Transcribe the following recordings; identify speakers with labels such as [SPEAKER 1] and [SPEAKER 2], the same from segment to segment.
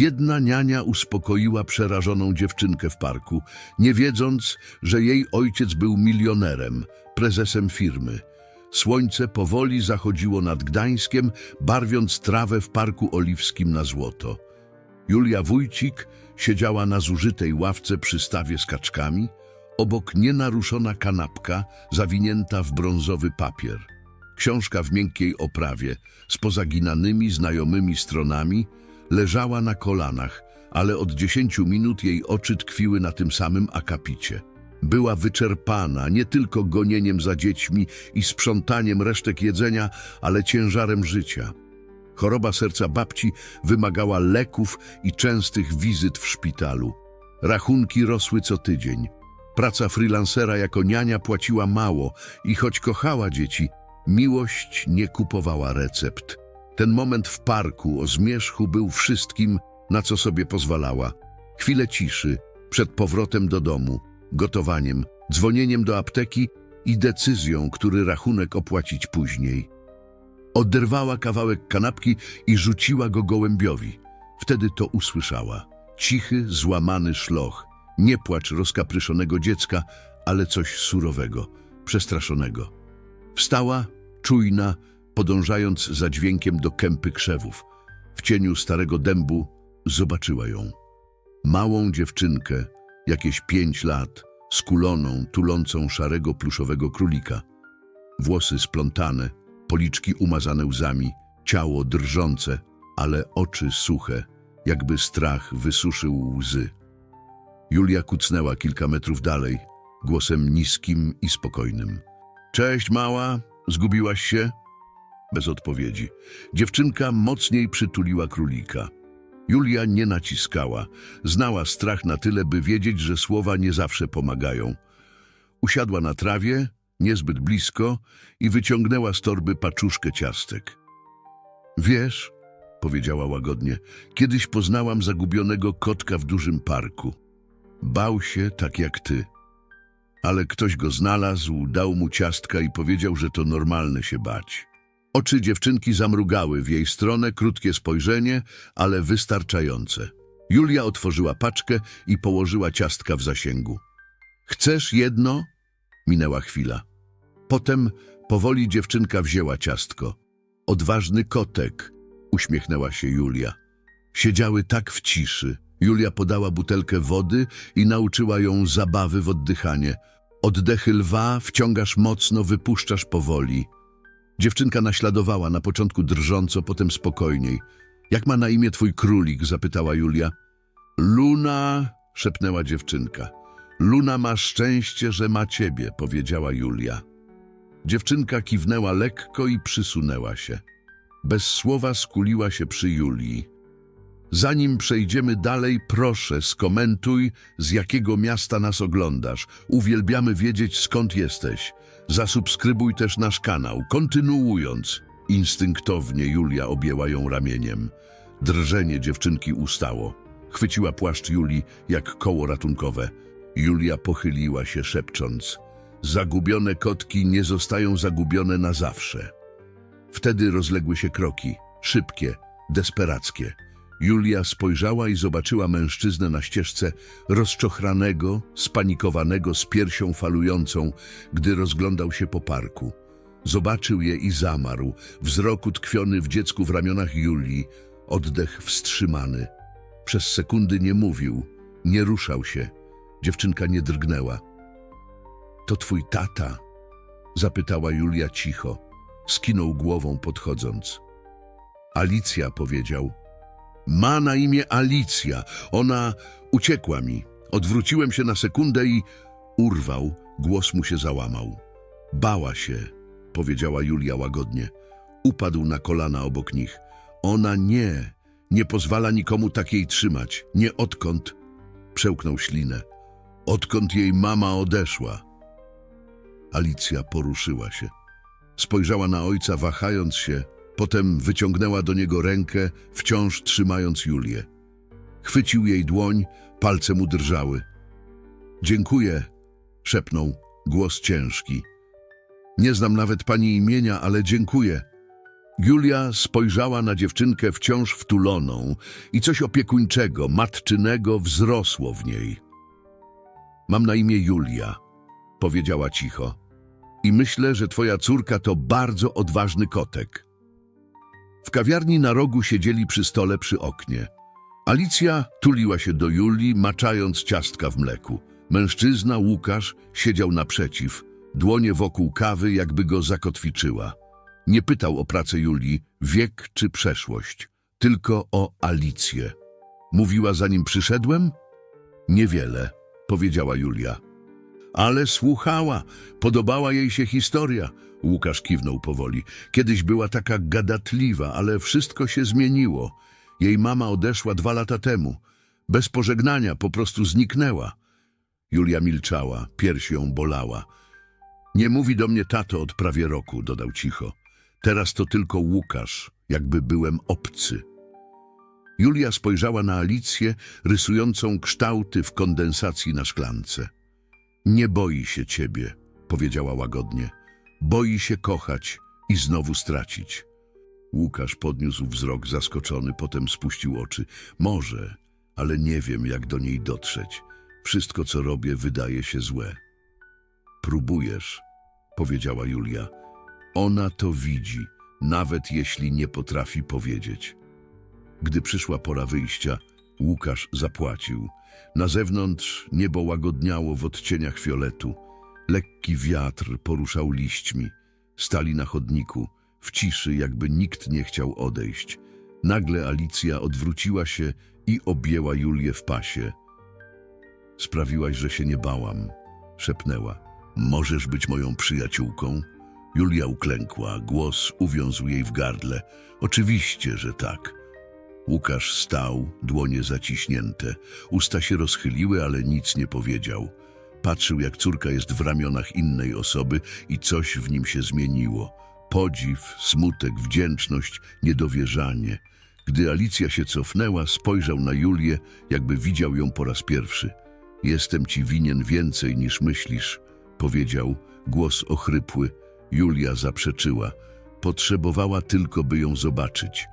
[SPEAKER 1] Biedna niania uspokoiła przerażoną dziewczynkę w parku, nie wiedząc, że jej ojciec był milionerem, prezesem firmy. Słońce powoli zachodziło nad Gdańskiem, barwiąc trawę w Parku Oliwskim na złoto. Julia Wójcik siedziała na zużytej ławce przy stawie z kaczkami, obok nienaruszona kanapka zawinięta w brązowy papier. Książka w miękkiej oprawie, z pozaginanymi znajomymi stronami, leżała na kolanach, ale od dziesięciu minut jej oczy tkwiły na tym samym akapicie. Była wyczerpana nie tylko gonieniem za dziećmi i sprzątaniem resztek jedzenia, ale ciężarem życia. Choroba serca babci wymagała leków i częstych wizyt w szpitalu. Rachunki rosły co tydzień. Praca freelancera jako niania płaciła mało i choć kochała dzieci, miłość nie kupowała recept. Ten moment w parku o zmierzchu był wszystkim, na co sobie pozwalała. Chwilę ciszy, przed powrotem do domu, gotowaniem, dzwonieniem do apteki i decyzją, który rachunek opłacić później. Oderwała kawałek kanapki i rzuciła go gołębiowi. Wtedy to usłyszała. Cichy, złamany szloch. Nie płacz rozkapryszonego dziecka, ale coś surowego, przestraszonego. Wstała, czujna, podążając za dźwiękiem do kępy krzewów. W cieniu starego dębu zobaczyła ją. Małą dziewczynkę, jakieś pięć lat, skuloną, tulącą szarego pluszowego królika. Włosy splątane, policzki umazane łzami, ciało drżące, ale oczy suche, jakby strach wysuszył łzy. Julia kucnęła kilka metrów dalej, głosem niskim i spokojnym. Cześć, mała, zgubiłaś się? Bez odpowiedzi. Dziewczynka mocniej przytuliła królika. Julia nie naciskała. Znała strach na tyle, by wiedzieć, że słowa nie zawsze pomagają. Usiadła na trawie, niezbyt blisko, i wyciągnęła z torby paczuszkę ciastek. Wiesz, powiedziała łagodnie, kiedyś poznałam zagubionego kotka w dużym parku. Bał się tak jak ty. Ale ktoś go znalazł, dał mu ciastka i powiedział, że to normalne się bać. Oczy dziewczynki zamrugały w jej stronę, krótkie spojrzenie, ale wystarczające. Julia otworzyła paczkę i położyła ciastka w zasięgu. Chcesz jedno? Minęła chwila. Potem powoli dziewczynka wzięła ciastko. Odważny kotek, uśmiechnęła się Julia. Siedziały tak w ciszy. Julia podała butelkę wody i nauczyła ją zabawy w oddychanie. Oddechy lwa wciągasz mocno, wypuszczasz powoli. Dziewczynka naśladowała, na początku drżąco, potem spokojniej. Jak ma na imię twój królik? zapytała Julia. Luna, szepnęła dziewczynka. Luna ma szczęście, że ma ciebie, powiedziała Julia. Dziewczynka kiwnęła lekko i przysunęła się. Bez słowa skuliła się przy Julii. Zanim przejdziemy dalej, proszę, skomentuj, z jakiego miasta nas oglądasz. Uwielbiamy wiedzieć, skąd jesteś. Zasubskrybuj też nasz kanał. Kontynuując, instynktownie Julia objęła ją ramieniem. Drżenie dziewczynki ustało. Chwyciła płaszcz Julii jak koło ratunkowe. Julia pochyliła się, szepcząc. Zagubione kotki nie zostają zagubione na zawsze. Wtedy rozległy się kroki, szybkie, desperackie. Julia spojrzała i zobaczyła mężczyznę na ścieżce, rozczochranego, spanikowanego, z piersią falującą, gdy rozglądał się po parku. Zobaczył je i zamarł, wzrok utkwiony w dziecku w ramionach Julii, oddech wstrzymany. Przez sekundy nie mówił, nie ruszał się. Dziewczynka nie drgnęła. To twój tata? Zapytała Julia cicho. Skinął głową podchodząc. Alicja powiedział. Ma na imię Alicja. Ona uciekła mi. Odwróciłem się na sekundę i urwał. Głos mu się załamał. Bała się, powiedziała Julia łagodnie. Upadł na kolana obok nich. Ona nie, nie pozwala nikomu takiej trzymać. Nie odkąd, przełknął ślinę. Odkąd jej mama odeszła. Alicja poruszyła się. Spojrzała na ojca, wahając się, potem wyciągnęła do niego rękę, wciąż trzymając Julię. Chwycił jej dłoń, palce mu drżały. Dziękuję, szepnął, głos ciężki. Nie znam nawet pani imienia, ale dziękuję. Julia spojrzała na dziewczynkę wciąż wtuloną i coś opiekuńczego, matczynego wzrosło w niej. Mam na imię Julia, powiedziała cicho. I myślę, że twoja córka to bardzo odważny kotek. W kawiarni na rogu siedzieli przy stole przy oknie. Alicja tuliła się do Julii, maczając ciastka w mleku. Mężczyzna, Łukasz, siedział naprzeciw, dłonie wokół kawy, jakby go zakotwiczyła. Nie pytał o pracę Julii, wiek czy przeszłość, tylko o Alicję. Mówiła zanim przyszedłem? Niewiele, powiedziała Julia. Ale słuchała, podobała jej się historia. Łukasz kiwnął powoli. Kiedyś była taka gadatliwa, ale wszystko się zmieniło. Jej mama odeszła dwa lata temu. Bez pożegnania po prostu zniknęła. Julia milczała, pierś ją bolała. Nie mówi do mnie tato od prawie roku, dodał cicho. Teraz to tylko Łukasz, jakby byłem obcy. Julia spojrzała na Alicję, rysującą kształty w kondensacji na szklance. Nie boi się ciebie, powiedziała łagodnie. Boi się kochać i znowu stracić. Łukasz podniósł wzrok zaskoczony, potem spuścił oczy. Może, ale nie wiem, jak do niej dotrzeć. Wszystko, co robię, wydaje się złe. Próbujesz, powiedziała Julia. Ona to widzi, nawet jeśli nie potrafi powiedzieć. Gdy przyszła pora wyjścia, Łukasz zapłacił. Na zewnątrz niebo łagodniało w odcieniach fioletu. Lekki wiatr poruszał liśćmi. Stali na chodniku, w ciszy, jakby nikt nie chciał odejść. Nagle Alicja odwróciła się i objęła Julię w pasie. Sprawiłaś, że się nie bałam, szepnęła. Możesz być moją przyjaciółką? Julia uklękła, głos uwiązł jej w gardle. Oczywiście, że tak. Łukasz stał, dłonie zaciśnięte. Usta się rozchyliły, ale nic nie powiedział. Patrzył, jak córka jest w ramionach innej osoby i coś w nim się zmieniło. Podziw, smutek, wdzięczność, niedowierzanie. Gdy Alicja się cofnęła, spojrzał na Julię, jakby widział ją po raz pierwszy. Jestem ci winien więcej niż myślisz, powiedział, głos ochrypły. Julia zaprzeczyła. Potrzebowała tylko, by ją zobaczyć.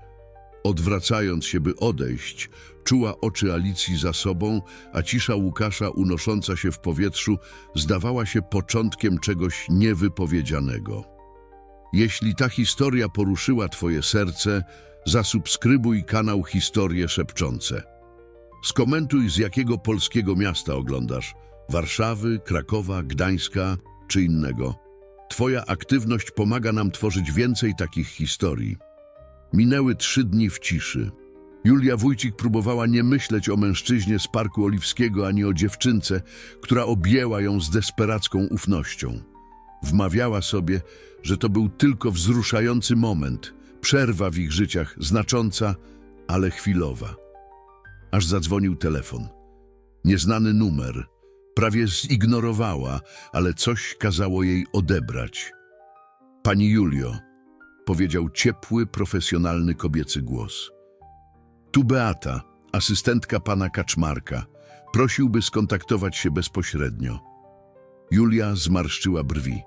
[SPEAKER 1] Odwracając się, by odejść, czuła oczy Alicji za sobą, a cisza Łukasza unosząca się w powietrzu zdawała się początkiem czegoś niewypowiedzianego. Jeśli ta historia poruszyła Twoje serce, zasubskrybuj kanał Historie Szepczące. Skomentuj, z jakiego polskiego miasta oglądasz Warszawy, Krakowa, Gdańska czy innego. Twoja aktywność pomaga nam tworzyć więcej takich historii. Minęły trzy dni w ciszy. Julia Wójcik próbowała nie myśleć o mężczyźnie z Parku Oliwskiego ani o dziewczynce, która objęła ją z desperacką ufnością. Wmawiała sobie, że to był tylko wzruszający moment, przerwa w ich życiach, znacząca, ale chwilowa. Aż zadzwonił telefon. Nieznany numer. Prawie zignorowała, ale coś kazało jej odebrać. Pani Julio, powiedział ciepły, profesjonalny kobiecy głos. Tu Beata, asystentka pana Kaczmarka. Prosiłby skontaktować się bezpośrednio. Julia zmarszczyła brwi.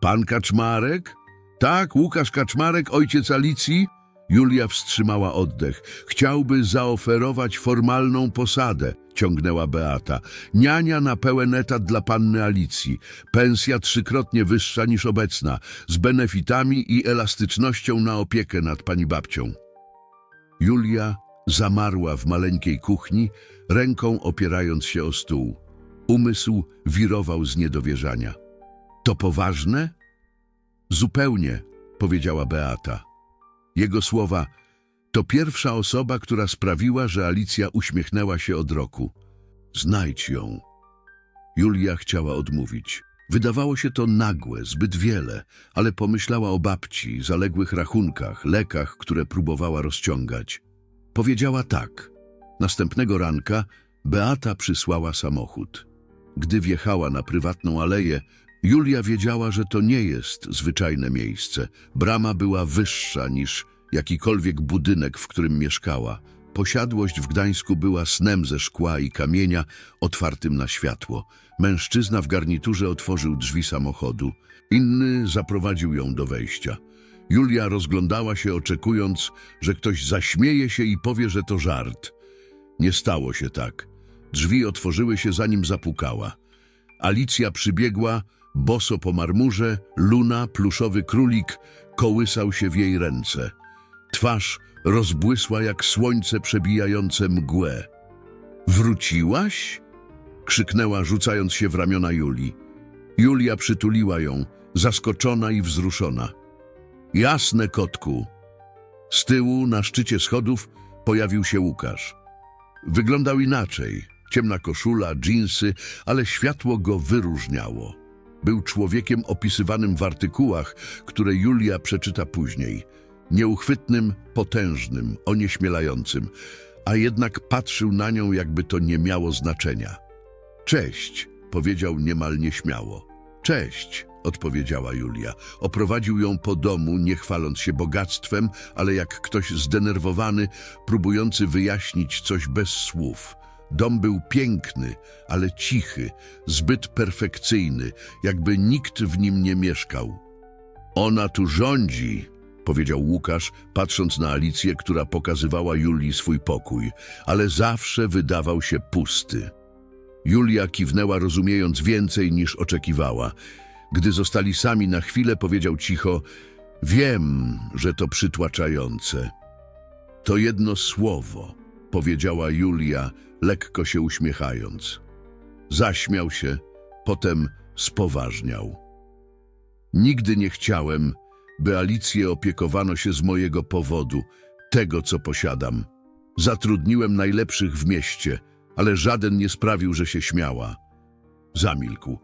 [SPEAKER 1] Pan Kaczmarek? Tak, Łukasz Kaczmarek, ojciec Alicji? Julia wstrzymała oddech. Chciałby zaoferować formalną posadę, ciągnęła Beata. Niania na pełen etat dla panny Alicji. Pensja trzykrotnie wyższa niż obecna, z benefitami i elastycznością na opiekę nad pani babcią. Julia zamarła w maleńkiej kuchni, ręką opierając się o stół. Umysł wirował z niedowierzania. To poważne? Zupełnie, powiedziała Beata. Jego słowa to pierwsza osoba, która sprawiła, że Alicja uśmiechnęła się od roku. Znajdź ją. Julia chciała odmówić. Wydawało się to nagłe, zbyt wiele, ale pomyślała o babci, zaległych rachunkach, lekach, które próbowała rozciągać. Powiedziała tak. Następnego ranka Beata przysłała samochód. Gdy wjechała na prywatną aleję, Julia wiedziała, że to nie jest zwyczajne miejsce. Brama była wyższa niż jakikolwiek budynek, w którym mieszkała. Posiadłość w Gdańsku była snem ze szkła i kamienia, otwartym na światło. Mężczyzna w garniturze otworzył drzwi samochodu. Inny zaprowadził ją do wejścia. Julia rozglądała się, oczekując, że ktoś zaśmieje się i powie, że to żart. Nie stało się tak. Drzwi otworzyły się, zanim zapukała. Alicja przybiegła, boso po marmurze, luna, pluszowy królik kołysał się w jej ręce. Twarz rozbłysła jak słońce przebijające mgłę. Wróciłaś? krzyknęła, rzucając się w ramiona Julii. Julia przytuliła ją, zaskoczona i wzruszona. Jasne, kotku. Z tyłu, na szczycie schodów, pojawił się Łukasz. Wyglądał inaczej. Ciemna koszula, dżinsy, ale światło go wyróżniało. Był człowiekiem opisywanym w artykułach, które Julia przeczyta później. Nieuchwytnym, potężnym, onieśmielającym, a jednak patrzył na nią, jakby to nie miało znaczenia. Cześć, powiedział niemal nieśmiało. Cześć, odpowiedziała Julia. Oprowadził ją po domu, nie chwaląc się bogactwem, ale jak ktoś zdenerwowany, próbujący wyjaśnić coś bez słów. Dom był piękny, ale cichy, zbyt perfekcyjny, jakby nikt w nim nie mieszkał. Ona tu rządzi, powiedział Łukasz, patrząc na Alicję, która pokazywała Julii swój pokój, ale zawsze wydawał się pusty. Julia kiwnęła, rozumiejąc więcej niż oczekiwała. Gdy zostali sami na chwilę, powiedział cicho: Wiem, że to przytłaczające. To jedno słowo, powiedziała Julia, lekko się uśmiechając. Zaśmiał się, potem spoważniał. Nigdy nie chciałem, by Alicję opiekowano się z mojego powodu, tego, co posiadam. Zatrudniłem najlepszych w mieście, ale żaden nie sprawił, że się śmiała. Zamilkł.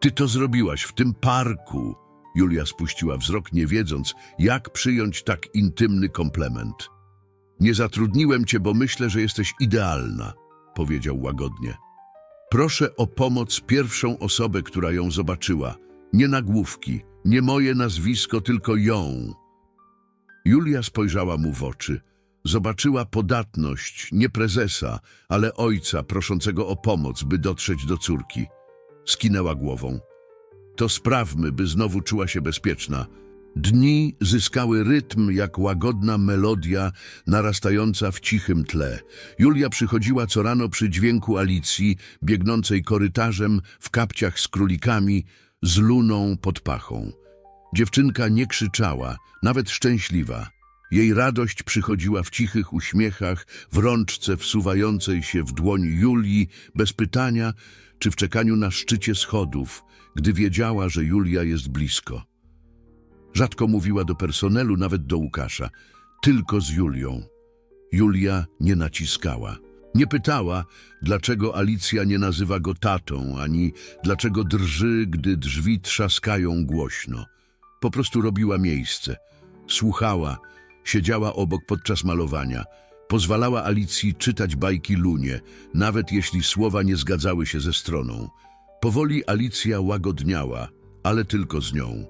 [SPEAKER 1] Ty to zrobiłaś w tym parku. Julia spuściła wzrok, nie wiedząc, jak przyjąć tak intymny komplement. Nie zatrudniłem cię, bo myślę, że jesteś idealna, powiedział łagodnie. Proszę o pomoc pierwszą osobę, która ją zobaczyła. Nie nagłówki, nie moje nazwisko, tylko ją. Julia spojrzała mu w oczy. Zobaczyła podatność, nie prezesa, ale ojca proszącego o pomoc, by dotrzeć do córki. Skinęła głową. To sprawmy, by znowu czuła się bezpieczna. Dni zyskały rytm jak łagodna melodia narastająca w cichym tle. Julia przychodziła co rano przy dźwięku Alicji, biegnącej korytarzem w kapciach z królikami, z luną pod pachą. Dziewczynka nie krzyczała, nawet szczęśliwa. Jej radość przychodziła w cichych uśmiechach, w rączce wsuwającej się w dłoń Julii, bez pytania, czy w czekaniu na szczycie schodów, gdy wiedziała, że Julia jest blisko. Rzadko mówiła do personelu, nawet do Łukasza, tylko z Julią. Julia nie naciskała. Nie pytała, dlaczego Alicja nie nazywa go tatą, ani dlaczego drży, gdy drzwi trzaskają głośno. Po prostu robiła miejsce. Słuchała, siedziała obok podczas malowania. Pozwalała Alicji czytać bajki Lunie, nawet jeśli słowa nie zgadzały się ze stroną. Powoli Alicja łagodniała, ale tylko z nią.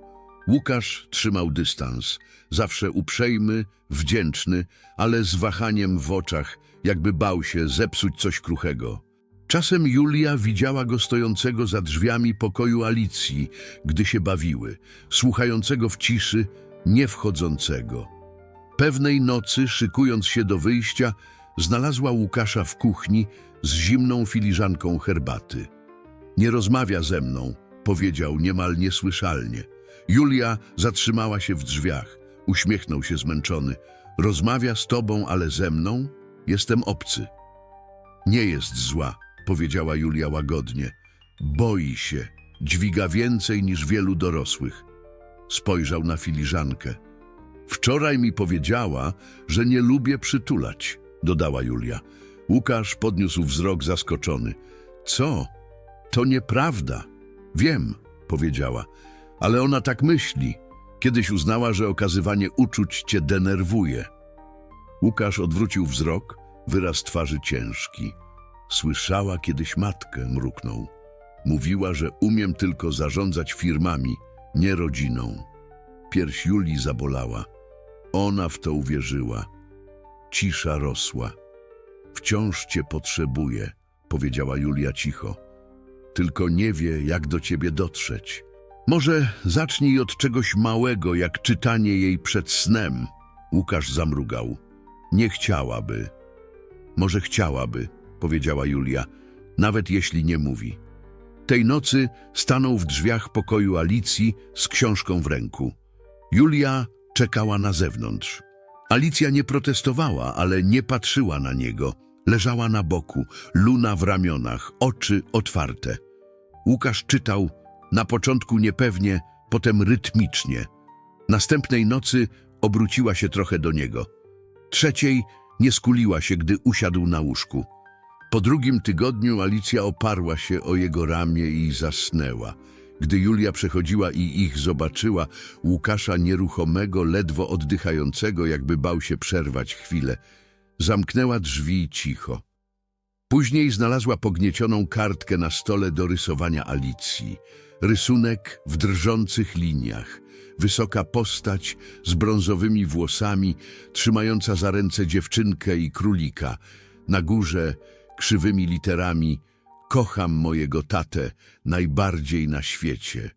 [SPEAKER 1] Łukasz trzymał dystans, zawsze uprzejmy, wdzięczny, ale z wahaniem w oczach, jakby bał się zepsuć coś kruchego. Czasem Julia widziała go stojącego za drzwiami pokoju Alicji, gdy się bawiły, słuchającego w ciszy, nie wchodzącego. Pewnej nocy, szykując się do wyjścia, znalazła Łukasza w kuchni z zimną filiżanką herbaty. Nie rozmawia ze mną, powiedział niemal niesłyszalnie. Julia zatrzymała się w drzwiach. Uśmiechnął się zmęczony. Rozmawia z tobą, ale ze mną? Jestem obcy. Nie jest zła, powiedziała Julia łagodnie. Boi się. Dźwiga więcej niż wielu dorosłych. Spojrzał na filiżankę. Wczoraj mi powiedziała, że nie lubię przytulać, dodała Julia. Łukasz podniósł wzrok zaskoczony. Co? To nieprawda. Wiem, powiedziała, ale ona tak myśli. Kiedyś uznała, że okazywanie uczuć cię denerwuje. Łukasz odwrócił wzrok, wyraz twarzy ciężki. Słyszała kiedyś matkę, mruknął. Mówiła, że umiem tylko zarządzać firmami, nie rodziną. Pierś Julii zabolała. Ona w to uwierzyła. Cisza rosła. Wciąż cię potrzebuje, powiedziała Julia cicho. Tylko nie wie, jak do ciebie dotrzeć. Może zacznij od czegoś małego, jak czytanie jej przed snem. Łukasz zamrugał. Nie chciałaby. Może chciałaby, powiedziała Julia, nawet jeśli nie mówi. Tej nocy stanął w drzwiach pokoju Alicji z książką w ręku. Julia czekała na zewnątrz. Alicja nie protestowała, ale nie patrzyła na niego. Leżała na boku, luna w ramionach, oczy otwarte. Łukasz czytał, na początku niepewnie, potem rytmicznie. Następnej nocy obróciła się trochę do niego. Trzeciej nie skuliła się, gdy usiadł na łóżku. Po drugim tygodniu Alicja oparła się o jego ramię i zasnęła. Gdy Julia przechodziła i ich zobaczyła, Łukasza nieruchomego, ledwo oddychającego, jakby bał się przerwać chwilę, zamknęła drzwi cicho. Później znalazła pogniecioną kartkę na stole do rysowania Alicji. Rysunek w drżących liniach. Wysoka postać z brązowymi włosami, trzymająca za ręce dziewczynkę i królika. Na górze krzywymi literami Kocham mojego tatę najbardziej na świecie.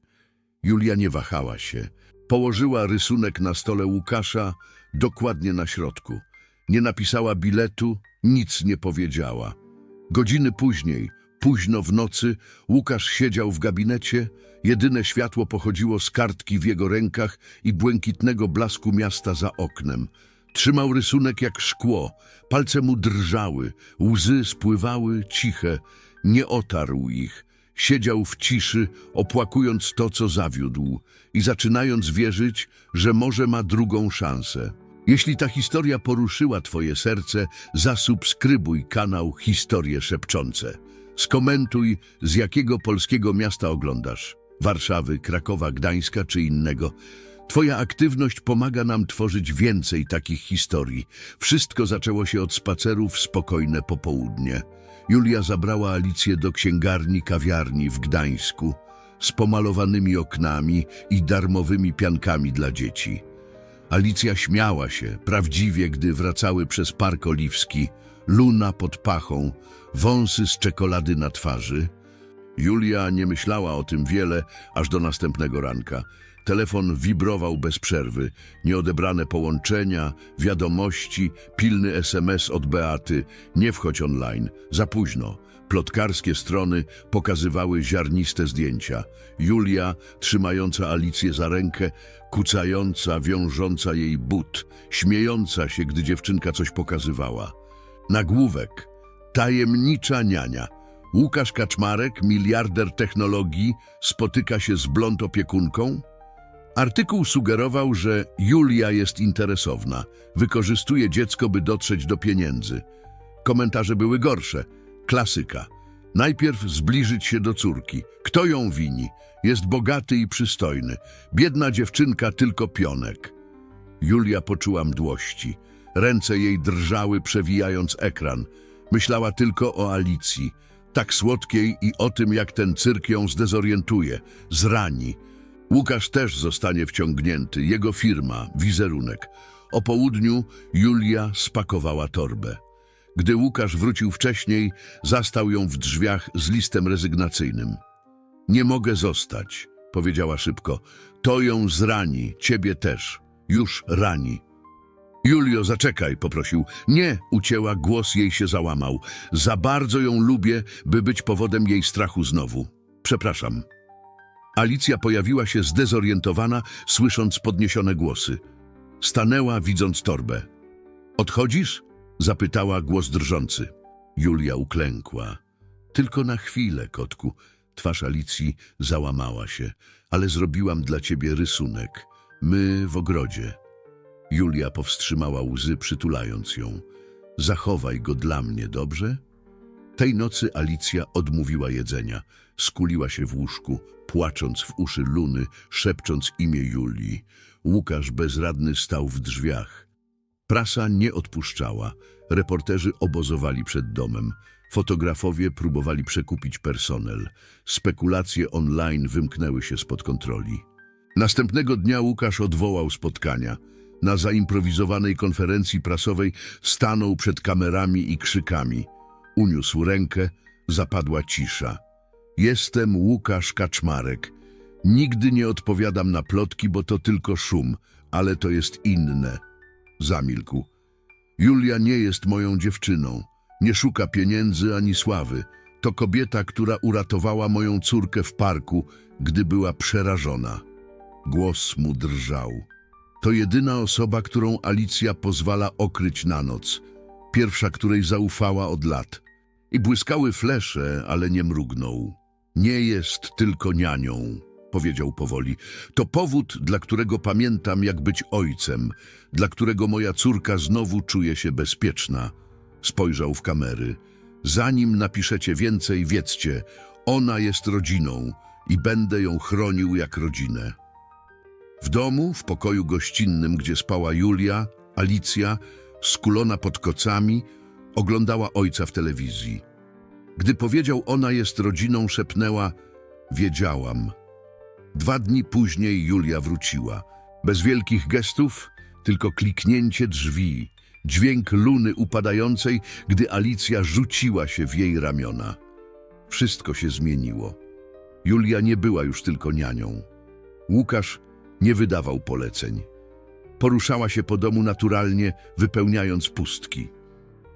[SPEAKER 1] Julia nie wahała się. Położyła rysunek na stole Łukasza dokładnie na środku. Nie napisała biletu, nic nie powiedziała. Godziny później, późno w nocy, Łukasz siedział w gabinecie. Jedyne światło pochodziło z kartki w jego rękach i błękitnego blasku miasta za oknem. Trzymał rysunek jak szkło, palce mu drżały, łzy spływały ciche, nie otarł ich. Siedział w ciszy, opłakując to, co zawiódł i zaczynając wierzyć, że może ma drugą szansę. Jeśli ta historia poruszyła Twoje serce, zasubskrybuj kanał Historie Szepczące. Skomentuj, z jakiego polskiego miasta oglądasz. Warszawy, Krakowa, Gdańska czy innego. Twoja aktywność pomaga nam tworzyć więcej takich historii. Wszystko zaczęło się od spaceru w spokojne popołudnie. Julia zabrała Alicję do księgarni kawiarni w Gdańsku z pomalowanymi oknami i darmowymi piankami dla dzieci. Alicja śmiała się, prawdziwie, gdy wracały przez Park Oliwski, luna pod pachą, wąsy z czekolady na twarzy. Julia nie myślała o tym wiele, aż do następnego ranka. Telefon wibrował bez przerwy. Nieodebrane połączenia, wiadomości, pilny SMS od Beaty. Nie wchodź online. Za późno. Plotkarskie strony pokazywały ziarniste zdjęcia. Julia, trzymająca Alicję za rękę, kucająca, wiążąca jej but, śmiejąca się, gdy dziewczynka coś pokazywała. Nagłówek. Tajemnicza niania. Łukasz Kaczmarek, miliarder technologii, spotyka się z blond opiekunką? Artykuł sugerował, że Julia jest interesowna, wykorzystuje dziecko, by dotrzeć do pieniędzy. Komentarze były gorsze. Klasyka. Najpierw zbliżyć się do córki. Kto ją wini? Jest bogaty i przystojny. Biedna dziewczynka tylko pionek. Julia poczuła mdłości. Ręce jej drżały, przewijając ekran. Myślała tylko o Alicji, tak słodkiej i o tym, jak ten cyrk ją zdezorientuje, zrani. Łukasz też zostanie wciągnięty, jego firma, wizerunek. O południu Julia spakowała torbę. Gdy Łukasz wrócił wcześniej, zastał ją w drzwiach z listem rezygnacyjnym. Nie mogę zostać, powiedziała szybko. To ją zrani, ciebie też. Już rani. Julio, zaczekaj, poprosił. Nie, ucięła, głos jej się załamał. Za bardzo ją lubię, by być powodem jej strachu znowu. Przepraszam. Alicja pojawiła się zdezorientowana, słysząc podniesione głosy. Stanęła, widząc torbę. Odchodzisz? Zapytała głos drżący. Julia uklękła. Tylko na chwilę, kotku. Twarz Alicji załamała się. Ale zrobiłam dla ciebie rysunek. My w ogrodzie. Julia powstrzymała łzy, przytulając ją. Zachowaj go dla mnie, dobrze? Tej nocy Alicja odmówiła jedzenia. Skuliła się w łóżku, płacząc w uszy Luny, szepcząc imię Julii. Łukasz bezradny stał w drzwiach. Prasa nie odpuszczała. Reporterzy obozowali przed domem. Fotografowie próbowali przekupić personel. Spekulacje online wymknęły się spod kontroli. Następnego dnia Łukasz odwołał spotkania. Na zaimprowizowanej konferencji prasowej stanął przed kamerami i krzykami. Uniósł rękę, zapadła cisza. Jestem Łukasz Kaczmarek. Nigdy nie odpowiadam na plotki, bo to tylko szum, ale to jest inne. Zamilkł. Julia nie jest moją dziewczyną. Nie szuka pieniędzy ani sławy. To kobieta, która uratowała moją córkę w parku, gdy była przerażona. Głos mu drżał. To jedyna osoba, którą Alicja pozwala okryć na noc. Pierwsza, której zaufała od lat. I błyskały flesze, ale nie mrugnął. Nie jest tylko nianią, powiedział powoli. To powód, dla którego pamiętam, jak być ojcem, dla którego moja córka znowu czuje się bezpieczna. Spojrzał w kamery. Zanim napiszecie więcej, wiedzcie, ona jest rodziną i będę ją chronił jak rodzinę. W domu, w pokoju gościnnym, gdzie spała Julia, Alicja, skulona pod kocami, oglądała ojca w telewizji. Gdy powiedział, ona jest rodziną, szepnęła, wiedziałam. Dwa dni później Julia wróciła. Bez wielkich gestów, tylko kliknięcie drzwi, dźwięk luny upadającej, gdy Alicja rzuciła się w jej ramiona. Wszystko się zmieniło. Julia nie była już tylko nianią. Łukasz nie wydawał poleceń. Poruszała się po domu naturalnie, wypełniając pustki.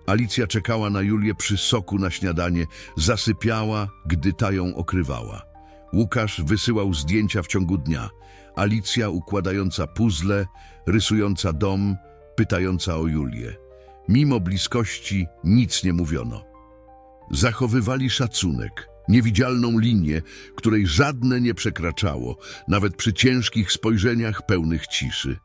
[SPEAKER 1] Alicja czekała na Julię przy soku na śniadanie, zasypiała, gdy ta ją okrywała. Łukasz wysyłał zdjęcia w ciągu dnia. Alicja układająca puzzle, rysująca dom, pytająca o Julię. Mimo bliskości nic nie mówiono. Zachowywali szacunek, niewidzialną linię, której żadne nie przekraczało, nawet przy ciężkich spojrzeniach pełnych ciszy.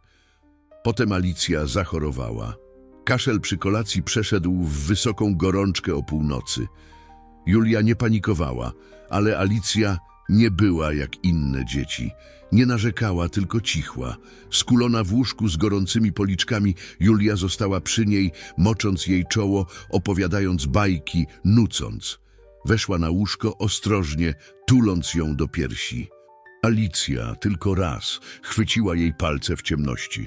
[SPEAKER 1] Potem Alicja zachorowała. Kaszel przy kolacji przeszedł w wysoką gorączkę o północy. Julia nie panikowała, ale Alicja nie była jak inne dzieci. Nie narzekała, tylko cichła. Skulona w łóżku z gorącymi policzkami, Julia została przy niej, mocząc jej czoło, opowiadając bajki, nucąc. Weszła na łóżko ostrożnie, tuląc ją do piersi. Alicja tylko raz chwyciła jej palce w ciemności.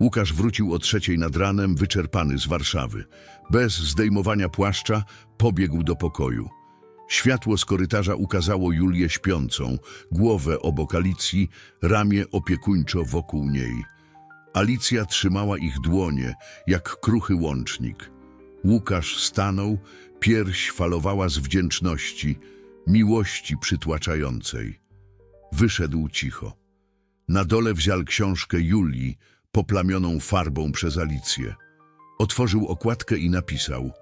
[SPEAKER 1] Łukasz wrócił o trzeciej nad ranem, wyczerpany z Warszawy. Bez zdejmowania płaszcza pobiegł do pokoju. Światło z korytarza ukazało Julię śpiącą, głowę obok Alicji, ramię opiekuńczo wokół niej. Alicja trzymała ich dłonie, jak kruchy łącznik. Łukasz stanął, pierś falowała z wdzięczności, miłości przytłaczającej. Wyszedł cicho. Na dole wziął książkę Julii, poplamioną farbą przez Alicję. Otworzył okładkę i napisał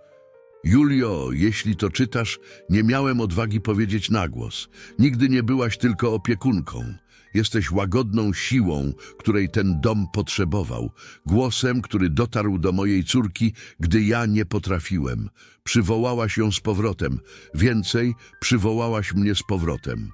[SPEAKER 1] Julio, jeśli to czytasz, nie miałem odwagi powiedzieć na głos. Nigdy nie byłaś tylko opiekunką. Jesteś łagodną siłą, której ten dom potrzebował. Głosem, który dotarł do mojej córki, gdy ja nie potrafiłem. Przywołałaś ją z powrotem. Więcej, przywołałaś mnie z powrotem.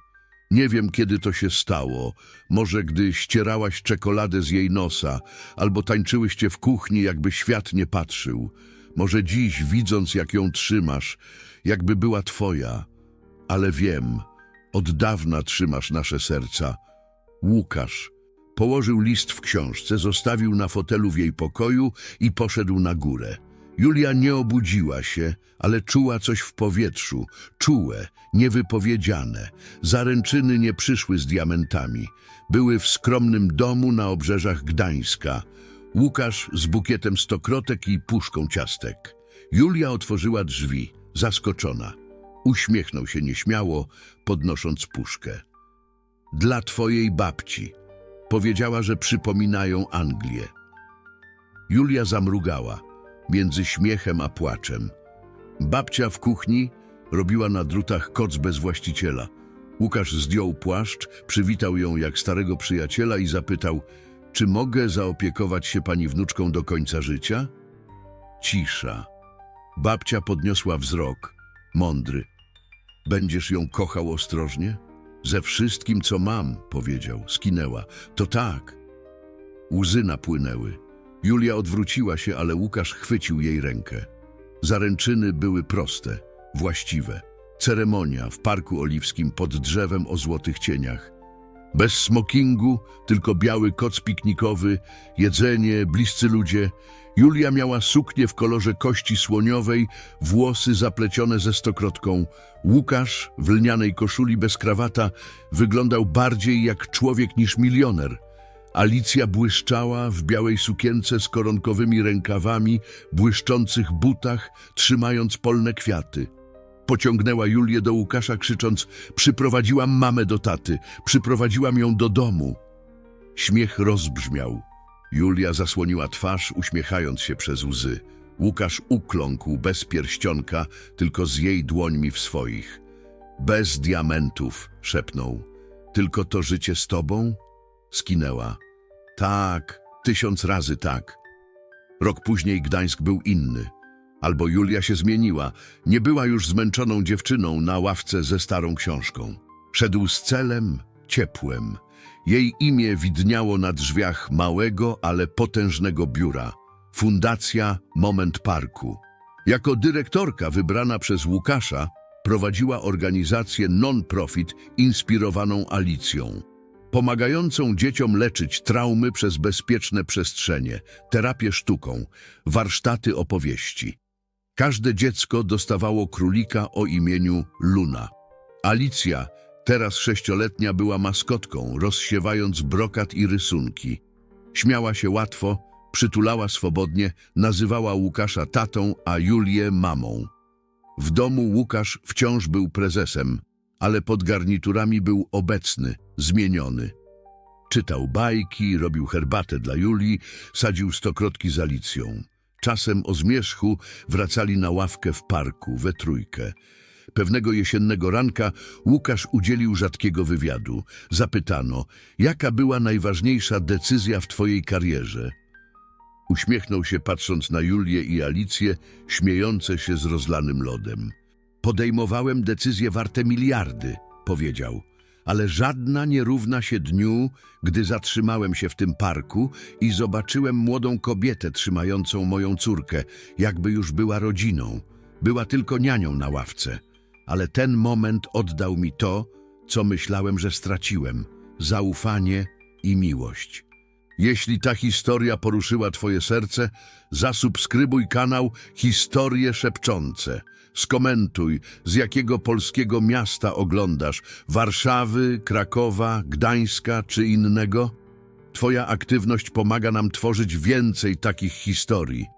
[SPEAKER 1] Nie wiem, kiedy to się stało. Może gdy ścierałaś czekoladę z jej nosa, albo tańczyłyście w kuchni, jakby świat nie patrzył. Może dziś, widząc, jak ją trzymasz, jakby była twoja. Ale wiem, od dawna trzymasz nasze serca. Łukasz położył list w książce, zostawił na fotelu w jej pokoju i poszedł na górę. Julia nie obudziła się, ale czuła coś w powietrzu, czułe, niewypowiedziane. Zaręczyny nie przyszły z diamentami. Były w skromnym domu na obrzeżach Gdańska. Łukasz z bukietem stokrotek i puszką ciastek. Julia otworzyła drzwi, zaskoczona. Uśmiechnął się nieśmiało, podnosząc puszkę. Dla twojej babci. Powiedziała, że przypominają Anglię. Julia zamrugała między śmiechem a płaczem. Babcia w kuchni robiła na drutach koc bez właściciela. Łukasz zdjął płaszcz, przywitał ją jak starego przyjaciela i zapytał, czy mogę zaopiekować się pani wnuczką do końca życia? Cisza. Babcia podniosła wzrok, mądry. Będziesz ją kochał ostrożnie? Ze wszystkim, co mam, powiedział. Skinęła. To tak. Łzy napłynęły. Julia odwróciła się, ale Łukasz chwycił jej rękę. Zaręczyny były proste, właściwe. Ceremonia w Parku Oliwskim pod drzewem o złotych cieniach. Bez smokingu, tylko biały koc piknikowy, jedzenie, bliscy ludzie. Julia miała suknię w kolorze kości słoniowej, włosy zaplecione ze stokrotką. Łukasz w lnianej koszuli bez krawata wyglądał bardziej jak człowiek niż milioner. Alicja błyszczała w białej sukience z koronkowymi rękawami, błyszczących butach, trzymając polne kwiaty. Pociągnęła Julię do Łukasza, krzycząc: Przyprowadziłam mamę do taty, przyprowadziłam ją do domu. Śmiech rozbrzmiał. Julia zasłoniła twarz, uśmiechając się przez łzy. Łukasz ukląkł bez pierścionka, tylko z jej dłońmi w swoich. Bez diamentów, szepnął. Tylko to życie z tobą? Skinęła. Tak, tysiąc razy tak. Rok później Gdańsk był inny. Albo Julia się zmieniła, nie była już zmęczoną dziewczyną na ławce ze starą książką. Szedł z celem, ciepłem. Jej imię widniało na drzwiach małego, ale potężnego biura. Fundacja Moment Parku. Jako dyrektorka wybrana przez Łukasza prowadziła organizację non-profit inspirowaną Alicją. Pomagającą dzieciom leczyć traumy przez bezpieczne przestrzenie, terapię sztuką, warsztaty opowieści. Każde dziecko dostawało królika o imieniu Luna. Alicja, teraz sześcioletnia, była maskotką, rozsiewając brokat i rysunki. Śmiała się łatwo, przytulała swobodnie, nazywała Łukasza tatą, a Julię mamą. W domu Łukasz wciąż był prezesem, ale pod garniturami był obecny, zmieniony. Czytał bajki, robił herbatę dla Julii, sadził stokrotki z Alicją. Czasem o zmierzchu wracali na ławkę w parku, we trójkę. Pewnego jesiennego ranka Łukasz udzielił rzadkiego wywiadu. Zapytano, jaka była najważniejsza decyzja w twojej karierze? Uśmiechnął się patrząc na Julię i Alicję, śmiejące się z rozlanym lodem. Podejmowałem decyzje warte miliardy, powiedział, ale żadna nie równa się dniu, gdy zatrzymałem się w tym parku i zobaczyłem młodą kobietę trzymającą moją córkę, jakby już była rodziną. Była tylko nianią na ławce, ale ten moment oddał mi to, co myślałem, że straciłem zaufanie i miłość. Jeśli ta historia poruszyła Twoje serce, zasubskrybuj kanał Historie Szepczące. Skomentuj, z jakiego polskiego miasta oglądasz Warszawy, Krakowa, Gdańska czy innego. Twoja aktywność pomaga nam tworzyć więcej takich historii.